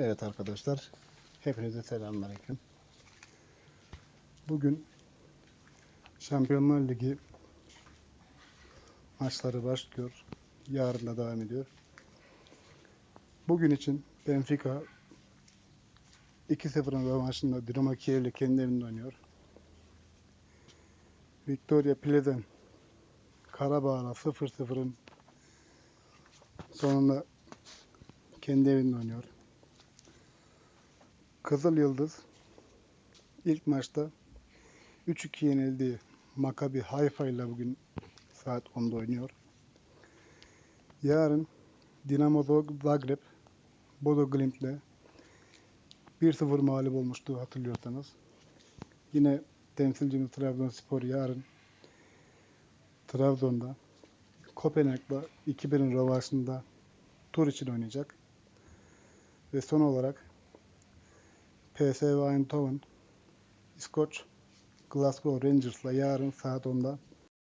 Evet arkadaşlar, hepinize selamünaleyküm. Bugün Şampiyonlar Ligi maçları başlıyor. Yarın da devam ediyor. Bugün için Benfica 2-0'ın rövanşında Dinamo Kiev ile kendi evinde oynuyor. Victoria Plzen Karabağ'la 0-0'ın sonunda kendi evinde oynuyor. Kızıl Yıldız ilk maçta 3-2 yenildiği Maccabi Haifa ile bugün saat 10'da oynuyor. Yarın Dinamo Zagreb Bodo Glimt ile 1-0 mağlup olmuştu hatırlıyorsanız. Yine temsilcimiz Trabzonspor yarın Trabzon'da Kopenhag'la 2-1'in rövanşında tur için oynayacak. Ve son olarak PSV Eindhoven İskoç Glasgow Rangers'la yarın saat 10'da